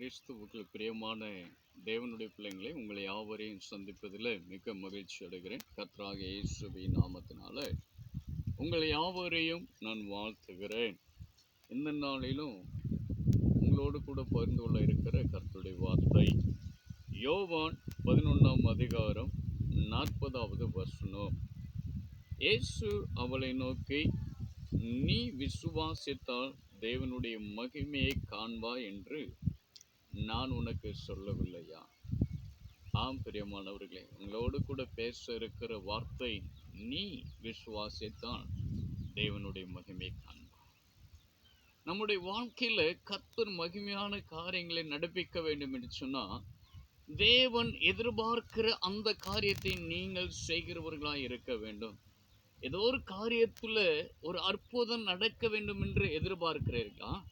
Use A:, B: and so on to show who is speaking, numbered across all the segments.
A: கிறிஸ்துவுக்கு பிரியமான தேவனுடைய பிள்ளைங்களை உங்களை யாவரையும் சந்திப்பதில் மிக மகிழ்ச்சி அடைகிறேன். கர்த்தராக இயேசுவின் நாமத்தினால உங்களை யாவரையும் நான் வாழ்த்துகிறேன். இந்த நாளிலும் உங்களோடு கூட பகிர்ந்து கொள்ள இருக்கிற கர்த்துடைய வார்த்தை யோவான் பதினொன்றாம் அதிகாரம் நாற்பதாவது வசனம். இயேசு அவளை நோக்கி நீ விசுவாசித்தால் தேவனுடைய மகிமையை காண்பா என்று நான் உனக்கு சொல்லவில்லையா? ஆம் பிரியமானவர்களே உங்களோடு கூட பேச இருக்கிற வார்த்தை நீ விசுவாசித்தான் தேவனுடைய மகிமை காண்பாய் நம்முடைய வாழ்க்கையில் கத்தர் மகிமையான காரியங்களை நடப்பிக்க வேண்டும் என்று சொன்னால் தேவன் எதிர்பார்க்கிற அந்த காரியத்தை நீங்கள் செய்கிறவர்களாக இருக்க வேண்டும். ஏதோ ஒரு காரியத்தில் ஒரு அற்புதம் நடக்க வேண்டும் என்று எதிர்பார்க்கிறீர்களா?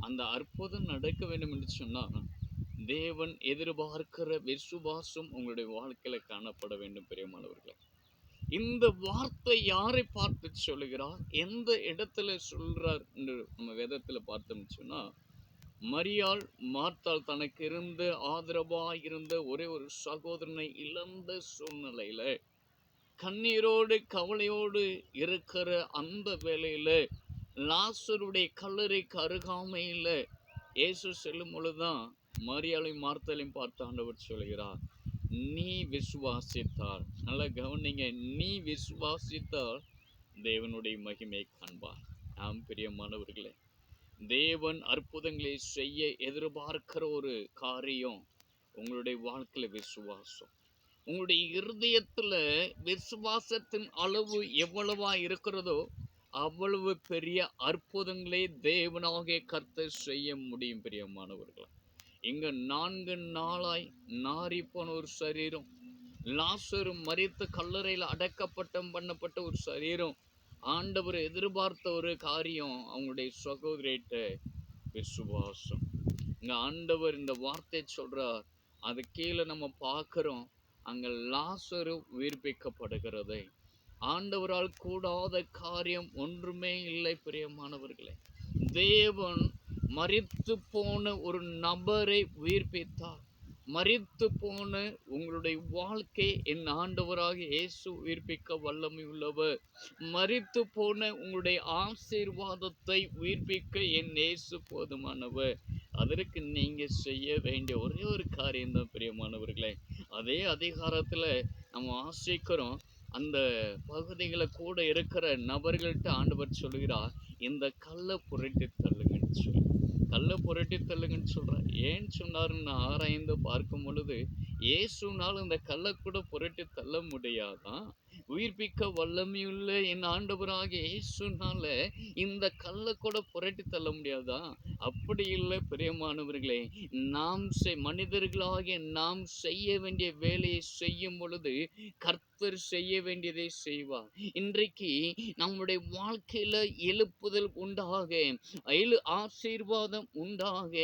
A: அந்த அற்புதம் நடக்க வேண்டும் என்று சொன்னால் தேவன் எதிர்பார்க்கிற விசுவாசம் உங்களுடைய வாழ்க்கையில் காணப்பட வேண்டும் பெரியமானவர்களே. இந்த வார்த்தை யாரை பார்த்து சொல்லுகிறார் எந்த இடத்துல சொல்கிறார் என்று நம்ம வேதத்தில் பார்த்தோம்னு சொன்னால் மரியாள் மார்த்தாள் தனக்கு இருந்த ஆதரவாக இருந்த ஒரே ஒரு சகோதரனை இழந்த சூழ்நிலையில் கண்ணீரோடு கவலையோடு இருக்கிற அந்த வேலையில் லாசருடைய கல்லறைக்கு அருகாமையில் இயேசு செல்லும் பொழுதுதான் மரியாளையும் மார்த்தலையும் பார்த்து ஆண்டவர் சொல்கிறார் நீ விசுவாசித்தால் நல்லா கவனிங்க நீ விசுவாசித்தால் தேவனுடைய மகிமை காண்பார். ஆம் பிரியமானவர்களே தேவன் அற்புதங்களை செய்ய எதிர்பார்க்கிற ஒரு காரியம் உங்களுடைய வாழ்க்கையில் விசுவாசம். உங்களுடைய இருதயத்தில் விசுவாசத்தின் அளவு எவ்வளவா இருக்கிறதோ அவ்வளவு பெரிய அற்புதங்களை தேவனாகிய கர்த்தர் செய்ய முடியும் பிரியமானவர்களே. இங்க நான்கு நாளாய் நாரி போன ஒரு சரீரம். லாசரு மறித்து கல்லறையில் அடக்கப்பட்டம் பண்ணப்பட்ட ஒரு சரீரம். ஆண்டவர் எதிர்பார்த்த ஒரு காரியம் அவங்களுடைய சகோதரிட்ட விசுவாசம். இங்க ஆண்டவர் இந்த வார்த்தை சொல்றார். அது கீழே நம்ம பார்க்குறோம். அங்கே லாசரு உயிர்ப்பிக்கப்படுகிறதை. ஆண்டவரால் கூடாத காரியம் ஒன்றுமே இல்லை பிரியமானவர்களே. தேவன் மறித்து போன ஒரு நபரை உயிர்ப்பித்தார். மறித்து போன உங்களுடைய வாழ்க்கை என் ஆண்டவராக இயேசு உயிர்ப்பிக்க வல்லமை உள்ளவர் மறித்து போன உங்களுடைய ஆசீர்வாதத்தை உயிர்ப்பிக்க என் இயேசு போதுமானவர். அதற்கு நீங்கள் செய்ய வேண்டிய ஒரே ஒரு காரியம்தான் பிரியமானவர்களே. அதே அதிகாரத்தில் நம்ம ஆசைக்கிறோம் அந்த பகுதிகளை கூட இருக்கிற நபர்கள்ட்ட ஆண்டவர் சொல்கிறார் இந்த கல்லை புரட்டி தள்ளுங்கன்னு சொல்லி. கல்லை புரட்டி தள்ளுங்கன்னு சொல்கிறார் ஏன் சொன்னாருன்னு ஆராய்ந்து பார்க்கும் பொழுது இயேசுனாலும் இந்த கல்லை கூட புரட்டி தள்ள முடியாதான் உயிர்ப்பிக்க வல்லமையுள்ள என் ஆண்டவராக இயேசுனால இந்த கல்லை கூட புரட்டி தள்ள முடியாதா? அப்படி இல்லை பிரியமானவர்களே நாம் செய் மனிதர்களாகிய நாம் செய்ய வேண்டிய வேலையை செய்யும் பொழுது கர்த்தர் செய்ய வேண்டியதை செய்வார். இன்றைக்கு நம்முடைய வாழ்க்கையில எழுப்புதல் உண்டாக எழு ஆசீர்வாதம் உண்டாக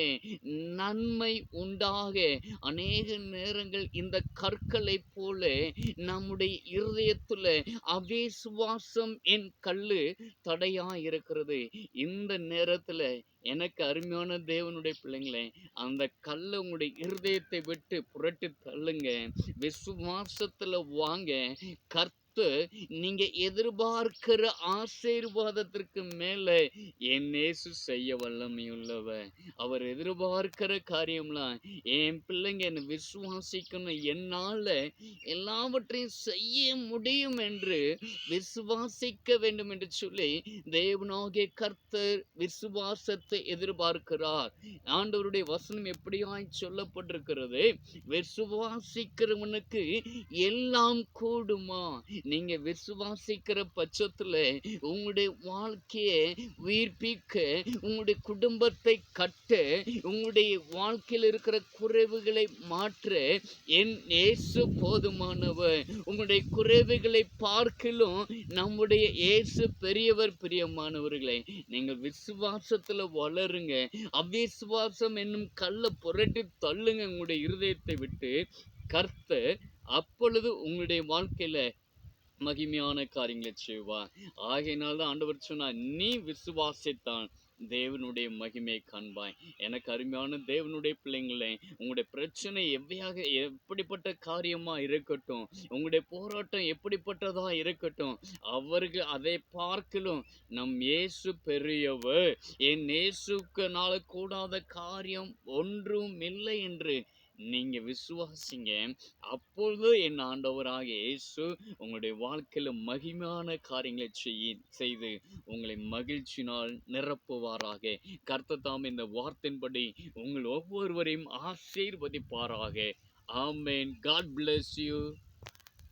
A: நன்மை உண்டாக அநேக நேரங்கள் இந்த கற்களை போல நம்முடைய இருதயத்துல அவிசுவாசம் என் கல்லு தடையா இருக்கிறது இந்த நேரத்துல எனக்கு அருமையான தேவனுடைய பிள்ளைங்களே அந்த கல்லை உங்களுடைய இருதயத்தை விட்டு புரட்டி தள்ளுங்க. விசுவாசத்துல வாங்க. हैं। கொடுத்து நீங்க எதிர்பார்க்கிற ஆசீர்வாதத்திற்கு மேல என் நேசு செய்ய வல்லமையுள்ளவர். அவர் எதிர்பார்க்கிற காரியம்லாம் என் பிள்ளைங்க என்னை விசுவாசிக்கணும். என்னால எல்லாவற்றையும் செய்ய முடியும் என்று விசுவாசிக்க வேண்டும் என்று சொல்லி தேவனாகிய கர்த்தர் விசுவாசத்தை எதிர்பார்க்கிறார். ஆண்டவருடைய வசனம் எப்படியாய் சொல்லப்பட்டிருக்கிறது? விசுவாசிக்கிறவனுக்கு எல்லாம் கூடுமா? நீங்க விசுவாசிக்கிற பட்சத்துல உங்களுடைய வாழ்க்கையை உயிர்ப்பிக்க உங்களுடைய குடும்பத்தை கட்ட உங்களுடைய வாழ்க்கையில் இருக்கிற குறைவுகளை மாற்ற என் இயேசு போதுமானவர். உங்களுடைய குறைவுகளை பார்க்கிலும் நம்முடைய இயேசு பெரியவர் பிரியமானவர்களே நீங்கள் விசுவாசத்துல வளருங்க. அவிசுவாசம் என்னும் கல்லை புரட்டி தள்ளுங்க உங்களுடைய இருதயத்தை விட்டு. கர்த்த அப்பொழுது உங்களுடைய வாழ்க்கையில மகிமையான காரியங்களை செய்வார். ஆகையினால் தான் ஆண்டவர் சொன்னார் நீ விசுவாசித்தான் தேவனுடைய மகிமையை காண்பாய். எனக்கு அருமையான தேவனுடைய பிள்ளைங்களே உங்களுடைய பிரச்சனை எவ்வையாக எப்படிப்பட்ட காரியமா இருக்கட்டும் உங்களுடைய போராட்டம் எப்படிப்பட்டதா இருக்கட்டும் அவர்கள் அதை பார்க்கலும் நம் இயேசு பெரியவர் என் இயேசுக்குனால கூடாத காரியம் ஒன்றும் இல்லை என்று நீங்க விசுவாசிங்க. அப்பொழுது என் ஆண்டவராக இயேசு உங்களுடைய வாழ்க்கையில மகிமையான காரியங்களை செய்ய செய்து உங்களை மகிழ்ச்சினால் நிரப்புவாராக. கர்த்ததாம் இந்த வார்த்தையின்படி உங்கள் ஒவ்வொருவரையும் ஆசீர்வதிப்பாராக. ஆமேன். God bless you